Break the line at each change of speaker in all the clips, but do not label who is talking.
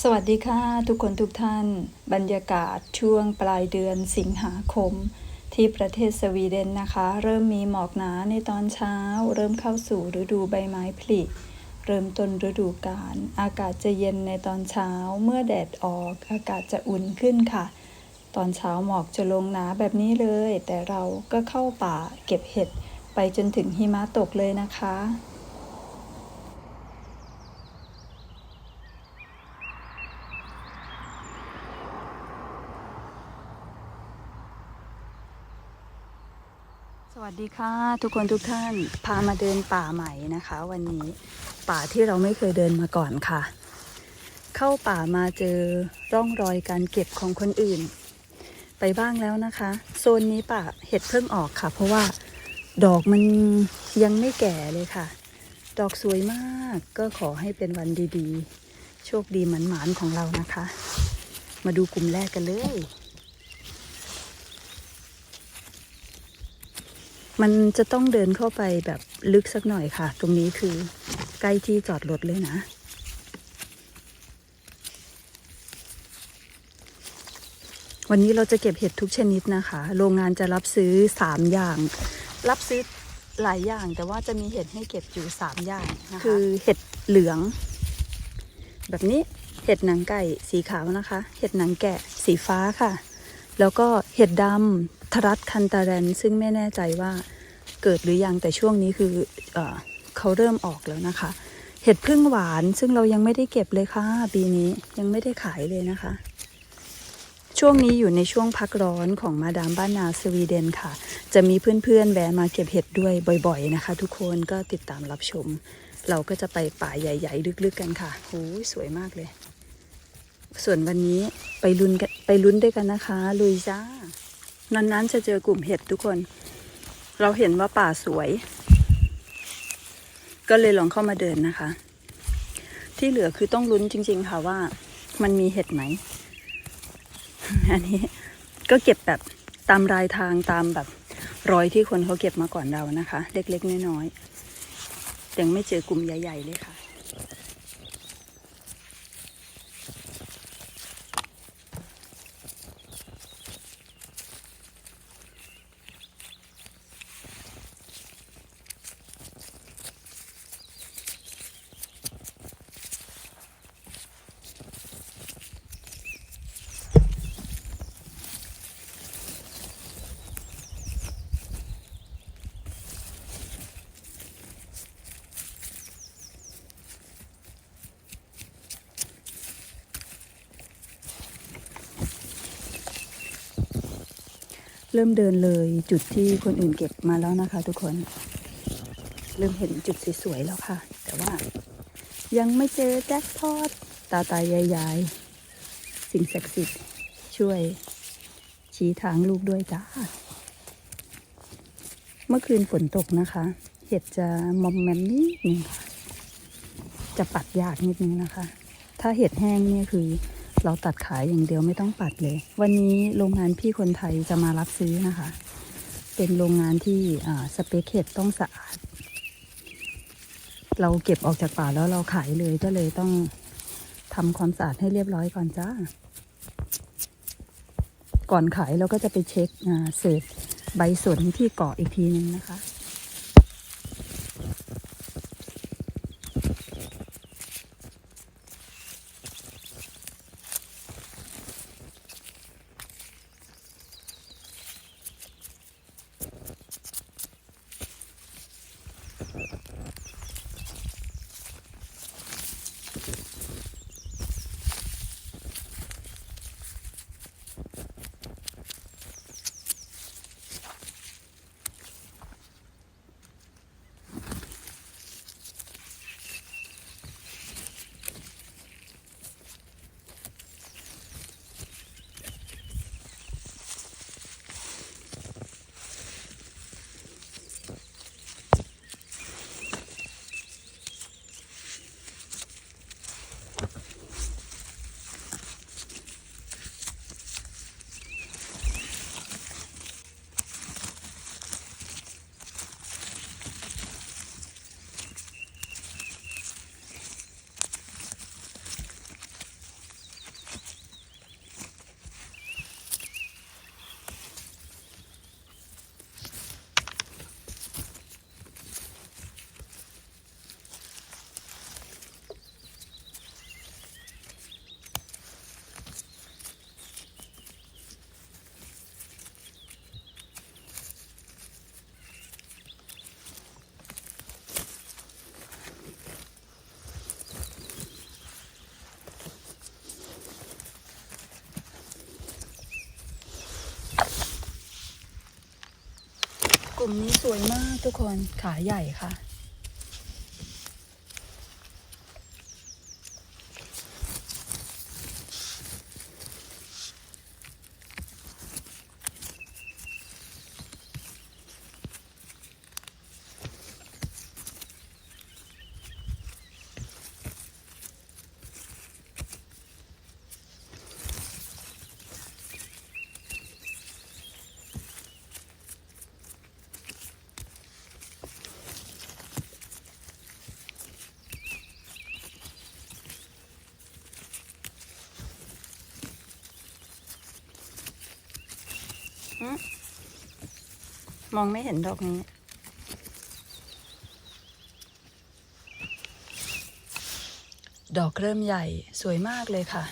สวัสดีค่ะ ทุกคนทุกท่าน บรรยากาศช่วงปลายเดือนสิงหาคม ที่ประเทศสวีเดนนะคะ เริ่มมีหมอกหนาในตอนเช้า เริ่มเข้าสู่ฤดูใบไม้ผลิเริ่มต้นฤดูกาลอากาศจะเย็นในตอนเช้า เมื่อแดดออกอากาศจะอุ่นขึ้นค่ะ ตอนเช้าหมอกจะลงหนาแบบนี้เลย แต่เราก็เข้าป่าเก็บเห็ดไปจนถึงหิมะตกเลยนะคะ สวัสดีค่ะ ทุกคนทุกท่านพามาเดินป่าใหม่นะคะ วันนี้ป่าที่เราไม่เคยเดินมาก่อนค่ะ เข้าป่ามาเจอร่องรอยการเก็บของคนอื่น ไปบ้างแล้วนะคะ โซนนี้ป่าเห็ดเพิ่งออกค่ะ เพราะว่าดอกมันยังไม่แก่เลยค่ะ ดอกสวยมากก็ขอให้เป็นวันดีๆ โชคดีหมันๆของเรานะคะ มาดูกลุ่มแรกกันเลย มันจะต้องเดินเข้าไปแบบลึกสักหน่อยค่ะ ตรงนี้คือใกล้ที่จอดรถเลยนะวันนี้เราจะเก็บเห็ดทุกชนิดนะคะ โรงงานจะรับซื้อสามอย่าง รับซื้อหลายอย่าง แต่ว่าจะมีเห็ดให้เก็บอยู่สามอย่างนะคะคือเห็ดเหลือง แบบนี้ เห็ดหนังไก่สีขาวนะคะ เห็ดหนังแกะสีฟ้าค่ะ แล้วก็เห็ดดำทรัสคันตาแรน ซึ่งไม่แน่ใจว่าเกิดหรือยังแต่ช่วงนี้คือเออเขาเริ่มออกแล้วนะคะ เห็ดพึ่งหวานซึ่งเรายังไม่ได้เก็บเลยค่ะ ปีนี้ยังไม่ได้ขายเลยนะคะ ช่วงนี้อยู่ในช่วงพักร้อนของมาดามบ้านนาสวีเดนค่ะ จะมีเพื่อนๆแวะมาเก็บเห็ดด้วยบ่อย ๆ นะคะ ทุกคนก็ติดตามรับชม เราก็จะไปป่าใหญ่ ๆ ลึกๆกันค่ะโอ้ยสวยมากเลย ส่วนวันนี้ไปลุ้นกันไปลุ้นด้วยกันนะคะ ลุยจ้านานๆจะเจอกลุ่มเห็ดทุกคน เราเห็นว่าป่าสวย ก็เลยลองเข้ามาเดินนะคะ ที่เหลือคือต้องลุ้นจริง ๆ ค่ะว่า มันมีเห็ดไหม อันนี้ก็เก็บแบบตามรายทางตามแบบรอยที่คนเขาเก็บมาก่อนเรานะคะ เล็กๆน้อยๆยังไม่เจอกลุ่มใหญ่ ๆ เลยค่ะ ริ่มเดินเลยจุดที่คนอื่นเก็บมาแล้วนะคะ ทุกคน เริ่มเห็นจุดสวยๆแล้วค่ะ แต่ว่า ยังไม่เจอแจ็คพอตตาตายายาย สิ่งศักดิ์สิทธิ์ช่วย ชี้ทางลูกด้วยจ้า เมื่อคืนฝนตกนะคะ เห็ดจะมอมแมมนิดนึงค่ะ จะปัดยากนิดนึงนะคะ ถ้าเห็ดแห้งเนี่ยคือ เราตัดขายอย่างเดียวไม่ต้องปัดเลย วันนี้โรงงานพี่คนไทยจะมารับซื้อนะคะ เป็นโรงงานที่สเปคเห็ดต้องสะอาด เราเก็บออกจากป่าแล้วเราขายเลยก็เลยต้องทำความสะอาดให้เรียบร้อยก่อนจ้า ก่อนขายเราก็จะไปเช็คเศษใบสนที่เกาะอีกทีนึงนะคะ ลุ่มนี้สวยมากทุกคนขาใหญ่ค่ะ มองไม่เห็นดอกนี้ ดอกเริ่มใหญ่สวยมากเลยค่ะ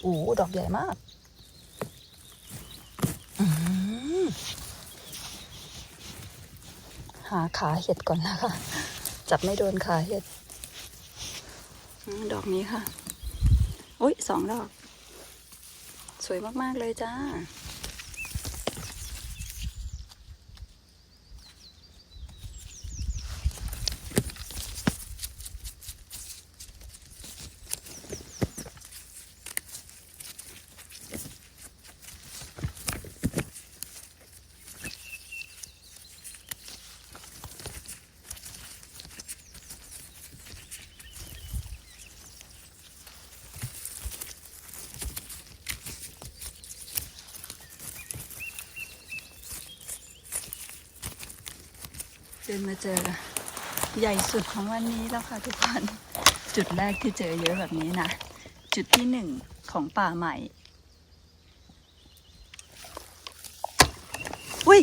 โอ้ดอกใหญ่มากหาขาเห็ดก่อนนะคะ จับไม่โดนขาเห็ด ดอกนี้ค่ะ อุ้ยสองดอก สวยมาก ๆ เลยจ้า นมาเจอใหญ่สุดของวันนี้แล้วค่ะทุกคน จุดแรกที่เจอเยอะแบบนี้นะ จุดที่หนึ่งของป่าใหม่ อุ้ย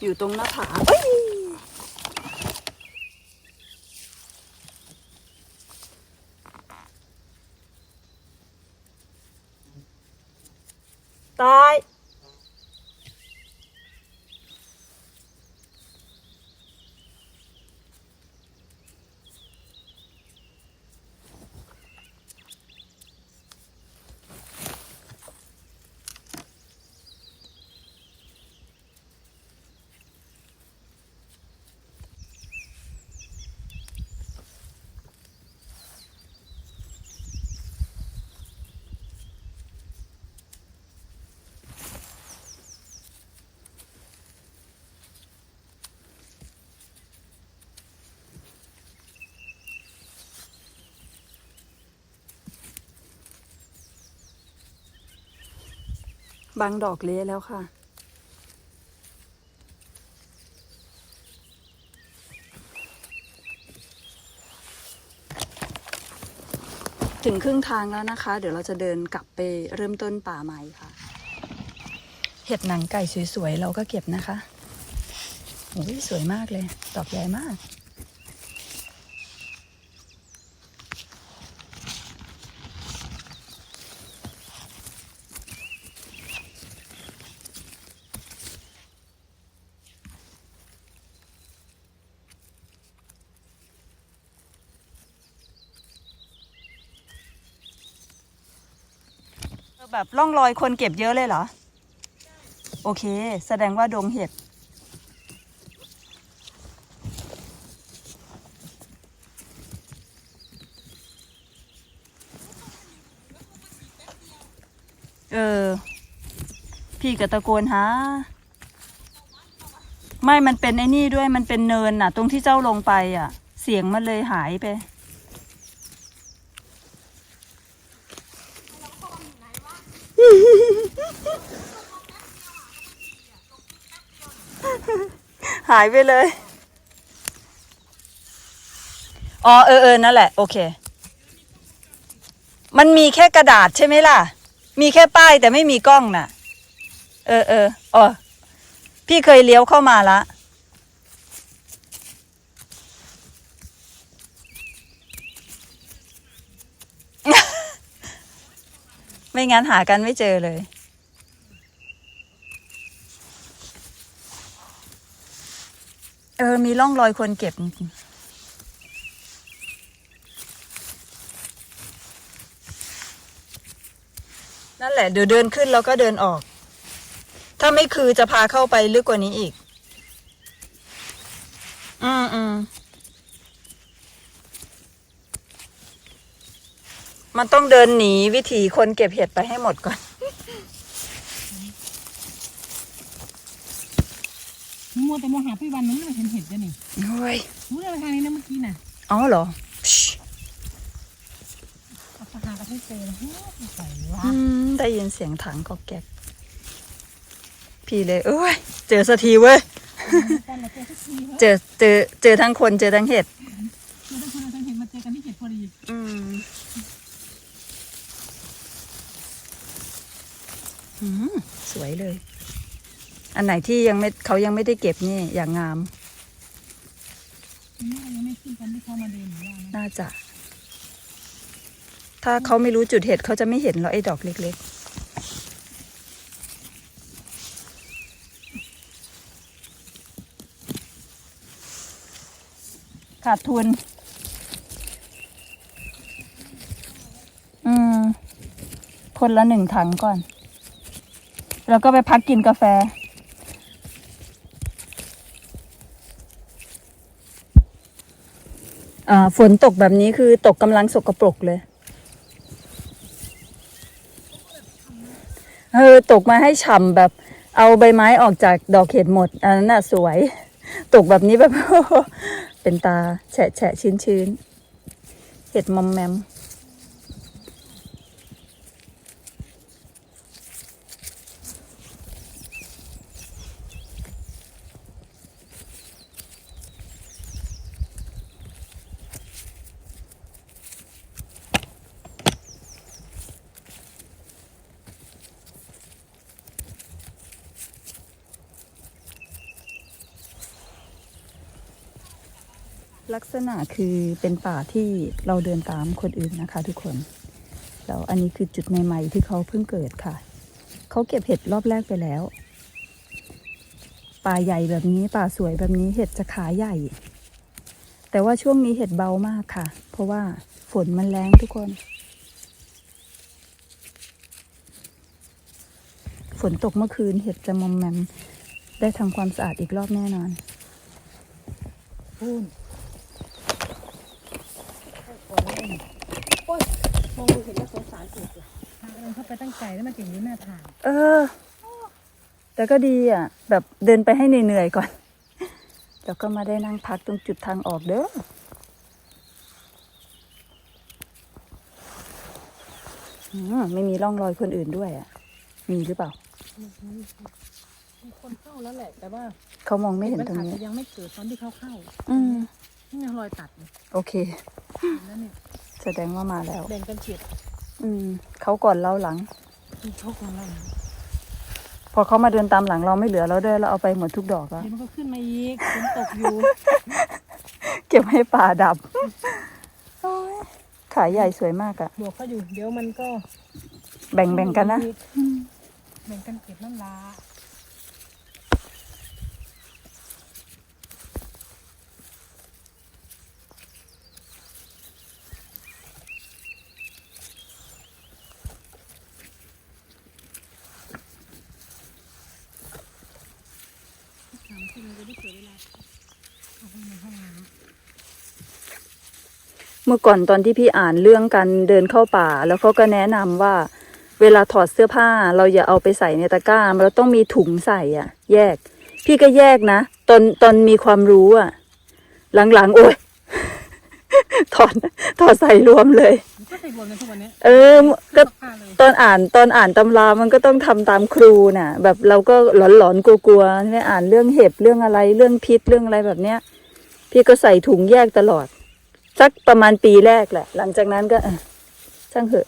อยู่ตรงหน้าผาอุ้ย ตาย บางดอกเละแล้วค่ะ ถึงครึ่งทางแล้วนะคะ เดี๋ยวเราจะเดินกลับไปเริ่มต้นป่าใหม่ค่ะ เห็ดหนังไก่สวยๆ เราก็เก็บนะคะโอ้ยสวยมากเลย ดอกใหญ่มาก แบบร่องรอยคนเก็บเยอะเลยเหรอ โอเค แสดงว่าดงเห็ด เออ พี่ก็ตะโกนหาไม่มันเป็นไอ้นี่ด้วยมันเป็นเนินน่ะ ตรงที่เจ้าลงไปอะ เสียงมันเลยหายไป หายไปเลย อ๋อเออเออนั่นแหละ โอเค มันมีแค่กระดาษใช่ไหมล่ะ มีแค่ป้ายแต่ไม่มีกล้องน่ะ เออเอออ๋อพี่เคยเลี้ยวเข้ามาละไม่งั้นหากันไม่เจอเลย เออ มีร่องรอยคนเก็บนั่นแหละ เดี๋ยวเดินขึ้นแล้วก็เดินออก ถ้าไม่คือจะพาเข้าไปลึกกว่านี้อีก อืมอืมมันต้องเดินหนีวิถีคนเก็บเห็ดไปให้หมดก่อน
วแต่มองหาพี่วันนู้นไม่เห็นเห็ดเลยนี่
โอ้ย
รู้เลยทางนี้นะเมื่อกี้น่ะ
อ๋อเหรอชิ
เอาปากกาก็ไม่เจอเฮ้ยใส่วะ
อืมได้ยินเสียงถังกอกแกกพี่เลยเอ้ยเจอสักทีเว้ย
ตอนเราเจอทุกทีเฮ้ย
เจอเจอเจอทั้งคนเจอทั้งเห็ด
เราต้องคุยกันเห็นมาเจอกันที่เห็ดพอดี
อืมอืมสวยเลย อันไหนที่ยังไม่เขายังไม่ได้เก็บนี่อย่างงาม
นี่เรายังไม่ขึ้นกันที่เขามาเดินหรือว่านะ
น่าจะ ถ้าเขาไม่รู้จุดเห็ดเขาจะไม่เห็นหรอกไอ้ดอกเล็ก ๆขาดทุน อืม คนละหนึ่งถังก่อน แล้วก็ไปพักกินกาแฟ อ่า ฝนตกแบบนี้คือตกกำลังสกปรกเลย เออ ตกมาให้ฉ่ำแบบ เอาใบไม้ออกจากดอกเห็ดหมด อันนั้นน่ะสวย ตกแบบนี้แบบ เป็นตา แฉะแฉะชื้นชื้นเห็ดมอมแมม ลักษณะคือเป็นป่าที่เราเดินตามคนอื่นนะคะทุกคนแล้วอันนี้คือจุดใหม่ๆที่เขาเพิ่งเกิดค่ะ เขาเก็บเห็ดรอบแรกไปแล้ว ป่าใหญ่แบบนี้ป่าสวยแบบนี้เห็ดจะขาใหญ่ แต่ว่าช่วงนี้เห็ดเบามากค่ะ เพราะว่าฝนมันแรงทุกคน ฝนตกเมื่อคืนเห็ดจะมอมแมมได้ทำความสะอาดอีกรอบแน่นอน
พูนโอ้ย มองดูเห็นแล้วสงสารอีกเลยทางเดินเข้าไปตั้งใจแล้วมาถึงนี้แม่ทาง
เออ แต่ก็ดีอะ แบบเดินไปให้เหนื่อยๆก่อน แล้วก็มาได้นั่งพักตรงจุดทางออกเด้ออืมไม่มีร่องรอยคนอื่นด้วยอะ มีหรือเปล่า
มีคนเข้าแล้วแหละ แต่ว่า
เขามองไม่เห็น
มัน
ตรง
อาจ
นี้
จะยังไม่เกิดตอนที่เขาเข้า
อืม
นี่ไงรอยตัดเนี่ย
โอเค
เห็นแล้วเนี่ย
แสดงว่ามาแล้ว
แบ่งกันเฉียด
อืมเขาก่อนเราหลัง
มีโชคของเรา
พอเขามาเดินตามหลังเราไม่เหลือเราด้วยเราเอาไปหมดทุกดอกแล้ว
เดี๋ยวมันก็ขึ้นมาอีกฝนตกอยู่
เก็บให้ป่าดับโอ้ยขายใหญ่สวยมากอะ
บอกเขาอยู่ เดี๋ยวมันก็
แบ่งๆกันนะ
แบ่งกันเก็บน้ำลาถามที่มันจะได้เสียเวลา เมื่
อก่อนตอนที่พี่อ่านเรื่องการเดินเข้าป่า แล้วเขาก็แนะนำว่า เวลาถอดเสื้อผ้า เราอย่าเอาไปใส่ในตะกร้าเราต้องมีถุงใส่อะ แยก พี่ก็แยกนะตอนตอนมีความรู้อะ หลังๆ โอ้ยถอดถอดใส่รวมเลย
ก็ใส่รวมกันทุกวันเนี้ย
เออก็
เสื้อผ้าเลย
ตอนอ่านตอนอ่านตำรามันก็ต้องทำตามครูน่ะ แบบเราก็หลอนๆกลัวๆเนี่ยอ่านเรื่องเห็บเรื่องอะไรเรื่องพิษเรื่องอะไรแบบเนี้ย พี่ก็ใส่ถุงแยกตลอด สักประมาณปีแรกแหละ หลังจากนั้นก็เออช่างเถอะ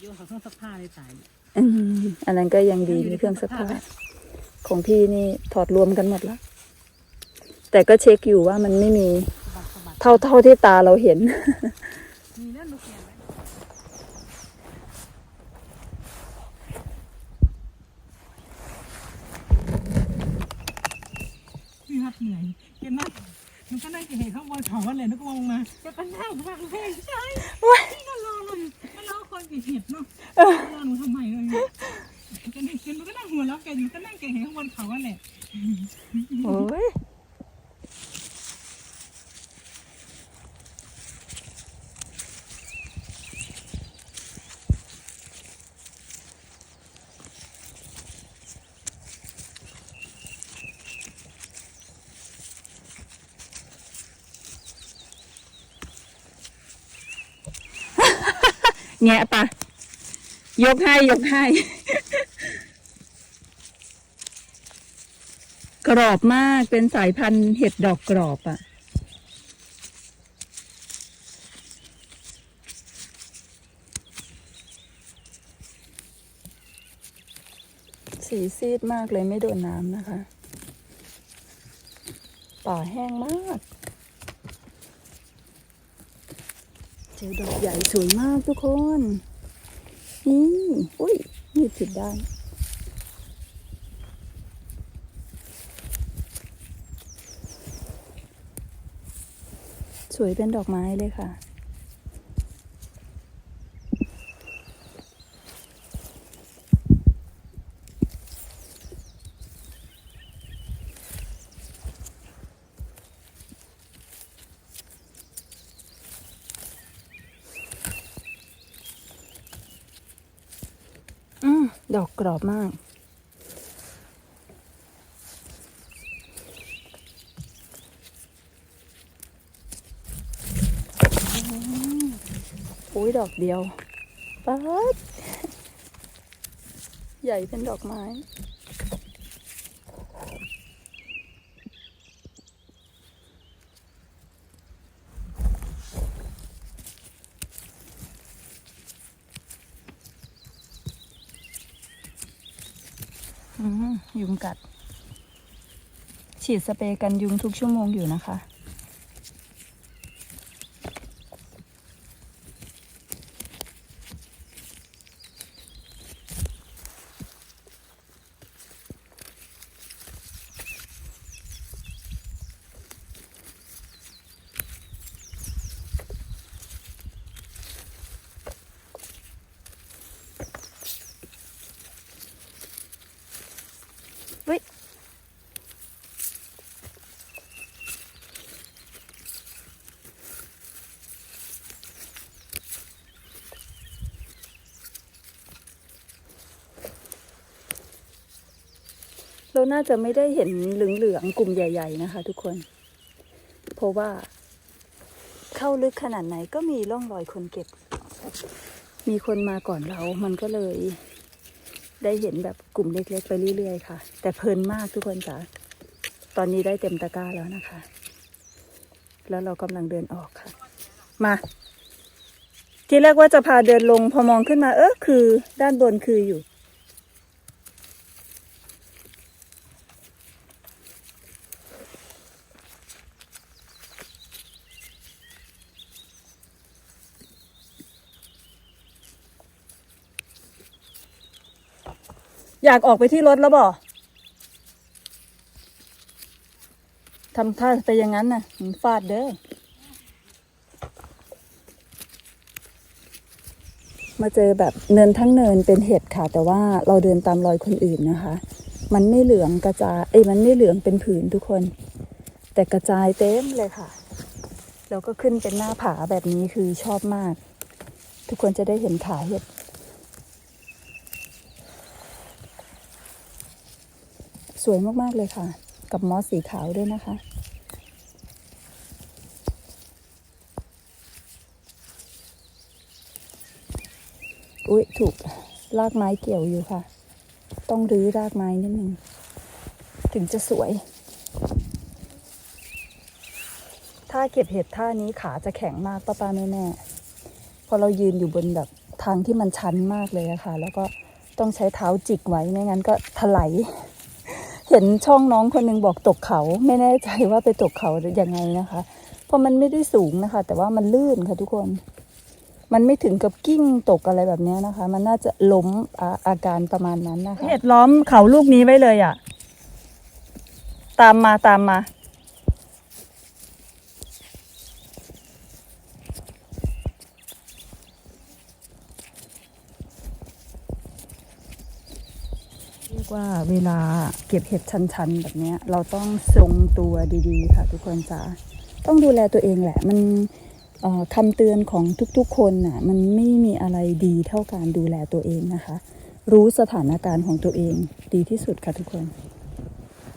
โยนเขาเครื่องซักผ้าเลยตาย
อืมอันนั้นก็ยังดีมีเครื่องซักผ้าของพี่นี่ถอดรวมกันหมดแล้วแต่ก็เช็คอยู่ว่ามันไม่มี
สะบัดสะบัด
เท่าเท่าที่ตาเราเห็น
มีนั่นลูกแกนไหมพี่ฮัดเหนื่อยเห็นไหมมันก็นั่งเห็นข้างบนเขาวันเลยนึกลงมาจะก็นั่งฟังเพลงใช่พี่ก็รอเลยมันรอคนคนเก็บเห็ดเนาะรอหนูทำไมเลยแกนั่งแกมันก็นั่งหัวเราะแกอยู่ก็นั่งแกเห็นข้างบนเขาอะแหละ
โอ้ย แงะปะยกให้ยกให้ กรอบมากเป็นสายพันธุ์เห็ดดอกกรอบอะ่ะ สีซีดมากเลยไม่โดนน้ำนะคะ ป่าแห้งมาก เจอดอกใหญ่สวยมากทุกคน นี่อุ้ยนี่ผิดด้สวยเป็นดอกไม้เลยค่ะ อืม ดอกกรอบมาก อุ้ยดอกเดียวป๊าดใหญ่เป็นดอกไม้ อืมยุงกัด ฉีดสเปรย์กันยุงทุกชั่วโมงอยู่นะคะ น่าจะไม่ได้เห็นเหลืองๆกลุ่มใหญ่ ๆ นะคะ ทุกคน เพราะว่า เข้าลึกขนาดไหนก็มีร่องรอยคนเก็บ มีคนมาก่อนเรา มันก็เลย ได้เห็นแบบกลุ่มเล็กๆไปเรื่อยๆค่ะ แต่เพลินมากทุกคนจ้ะตอนนี้ได้เต็มตะกร้าแล้วนะคะ แล้วเรากำลังเดินออกค่ะ มา ทีแรกว่าจะพาเดินลงพอมองขึ้นมา เออคือ ด้านบนคืออยู่ อยากออกไปที่รถแล้วบ่ทำท่าไปอย่างนั้นน่ะมันฟาดเด้อ มาเจอแบบเนินทั้งเนินเป็นเห็ดค่ะ แต่ว่าเราเดินตามรอยคนอื่นนะคะ มันไม่เหลืองกระจายเอ้ยมันไม่เหลืองเป็นผืนทุกคน แต่กระจายเต็มเลยค่ะ แล้วก็ขึ้นเป็นหน้าผาแบบนี้คือชอบมาก ทุกคนจะได้เห็นขาเห็ด สวยมากๆเลยค่ะ กับมอสสีขาวด้วยนะคะ อุ๊ยถูกรากไม้เกี่ยวอยู่ค่ะ ต้องรื้อรากไม้นิดนึง ถึงจะสวย ถ้าเก็บเห็ดท่านี้ขาจะแข็งมากป้าป้าแม่แม่พอเรายืนอยู่บนแบบทางที่มันชันมากเลยอะค่ะ แล้วก็ต้องใช้เท้าจิกไว้ไม่งั้นก็ถลาย ห็นช่องน้องคนหนึงบอกตกเขา ไม่แน่ใจว่าไปตกเขาหรือยังไงนะคะ เพราะมันไม่ได้สูงนะคะ แต่ว่ามันลื่นค่ะทุกคน มันไม่ถึงกับกิ้งตกอะไรแบบนี้นะคะ มันน่าจะล้มอาอาการประมาณนั้นนะคะเห็ดล้อมเขาลูกนี้ไว้เลยอะ่ะ ตามมาตามมา น เรีย กว่าเวลาเก็บเห็ดชันๆ แบบนี้เราต้องทรงตัวดีๆ ค่ะ ทุกคนจ๋าต้องดูแลตัวเองแหละ มันคำเตือนของทุกๆคนน่ะมันไม่มีอะไรดีเท่าการดูแลตัวเองนะคะ รู้สถานการณ์ของตัวเองดีที่สุดค่ะทุกคน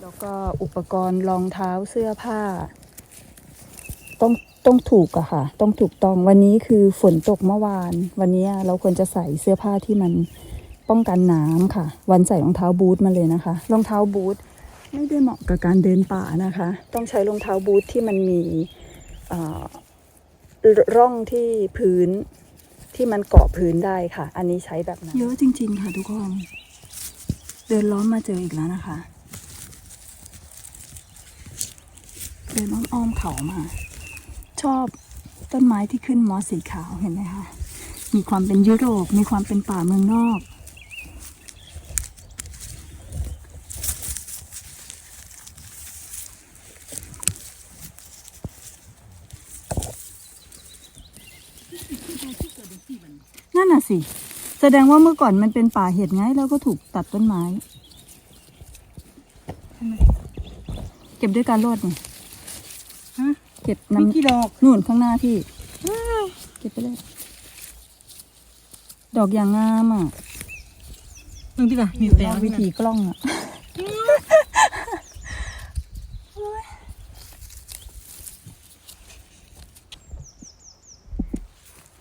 แล้วก็อุปกรณ์รองเท้าเสื้อผ้า ต้องต้องถูกอะค่ะ ต้องถูกต้องวันนี้คือฝนตกเมื่อวาน วันนี้เราควรจะใส่เสื้อผ้าที่มัน ป้องกันน้ำค่ะ วันใส่รองเท้าบูทมาเลยนะคะ รองเท้าบูทไม่ได้เหมาะกับการเดินป่านะคะ ต้องใช้รองเท้าบูทที่มันมีร่องที่พื้นที่มันเกาะพื้นได้ค่ะ อันนี้ใช้แบบนั้น เยอะจริง ๆ ค่ะทุกคน เดินล้อมมาเจออีกแล้วนะคะ เดินอ้อมๆเขามา ชอบต้นไม้ที่ขึ้นมอสสีขาวเห็นไหมคะ มีความเป็นยุโรป มีความเป็นป่าเมืองนอก นั่นน่ะ สิ แสดงว่าเมื่อก่อนมันเป็นป่าเห็ดไงแล้วก็ถูกตัดต้นไม้ใช่ไหมเก็บด้วยการโลดนี่
ฮะ
เก็บ
มี
น้ำ
กี่ดอก
นู่นข้างหน้าพี่เก็บไปเลย ดอกอย่างงามอะ
นึงพี่ป่ะมี
อยู่
แต่
นอกวิธีกล้องอะ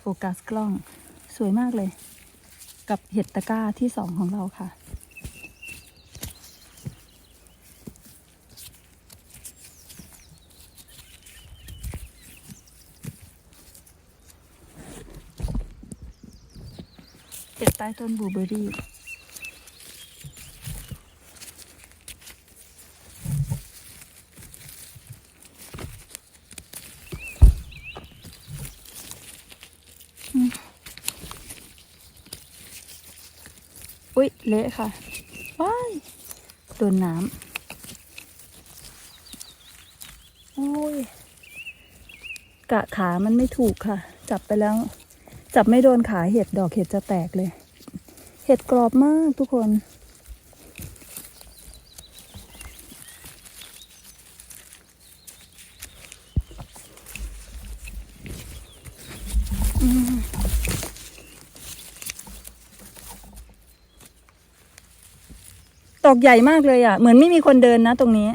โฟกัสกล้อง สวยมากเลย กับเห็ดตะกร้าที่สองของเราค่ะ เห็ดใต้ต้นบูเบอร์ เละค่ะ ว้ายโดนน้ำ โอ้ย กะขามันไม่ถูกค่ะ จับไปแล้ว จับไม่โดนขาเห็ดดอกเห็ดจะแตกเลย เห็ดกรอบมากทุกคน อกใหญ่มากเลยอะ เหมือนไม่มีคนเดินนะตรงนี้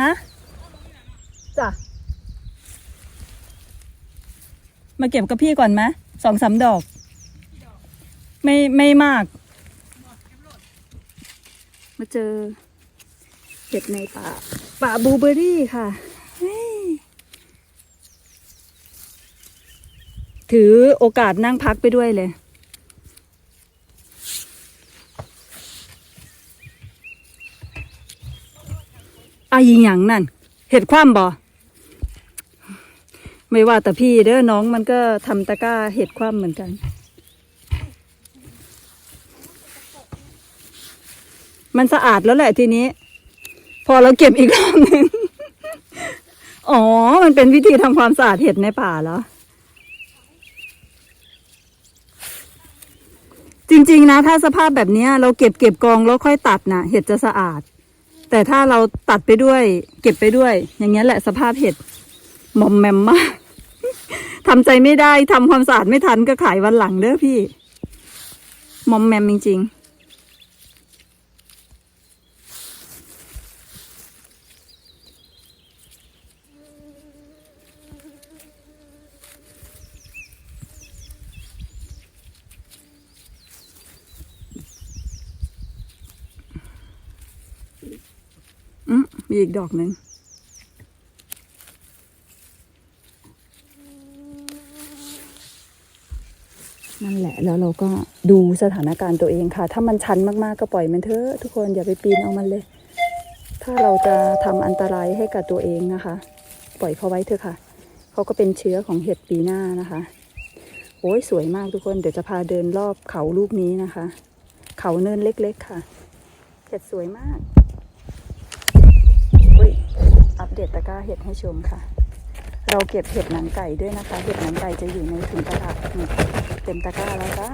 ฮะ จ้ะ มาเก็บกับพี่ก่อนไหมสองสามดอก ไม่ไม่มาก มาเจอเห็ดในป่า ป่าบลูเบอร์รี่ค่ะเฮ้ย ถือโอกาสนั่งพักไปด้วยเลย อายิงหยังนั่น เห็ดคว่ำบ่ ไม่ว่าแต่พี่เด้อน้องมันก็ทำตะกร้าเห็ดคว่ำเหมือนกันมันสะอาดแล้วแหละทีนี้ พอเราเก็บอีกรอบหนึ่งอ๋อ มันเป็นวิธีทำความสะอาดเห็ดในป่าแล้ว ริง ๆ นะ ถ้าสภาพแบบนี้เราเก็บเก็บกองแล้วค่อยตัดนะเห็ดจะสะอาด แต่ถ้าเราตัดไปด้วย เก็บไปด้วย อย่างเงี้ยแหละสภาพเห็ดหมอมแมมมากทำใจไม่ได้ทำความสะอาดไม่ทันก็ขายวันหลังเด้อพี่หมอมแมมจริง ๆ อื มีอีกดอกหนึ่งนั่นแหละแล้วเราก็ดูสถานการณ์ตัวเองค่ะ ถ้ามันชันมากๆก็ปล่อยมันเถอะทุกคนอย่าไปปีนเอามันเลย ถ้าเราจะทำอันตรายให้กับตัวเองนะคะ ปล่อยเขาไว้เถอะค่ะเขาก็เป็นเชื้อของเห็ดปีหน้านะคะโอ้ยสวยมากทุกคนเดี๋ยวจะพาเดินรอบเขาลูกนี้นะคะ เขาเนินเล็ก ๆ ค่ะเห็ดสวยมาก อัปเดตตะกร้าเห็ดให้ชมค่ะ เราเก็บเห็ดหนังไก่ด้วยนะคะ เห็ดหนังไก่จะอยู่ในถุงกระดาษนี่เต็มตะกร้าแล้วจ้า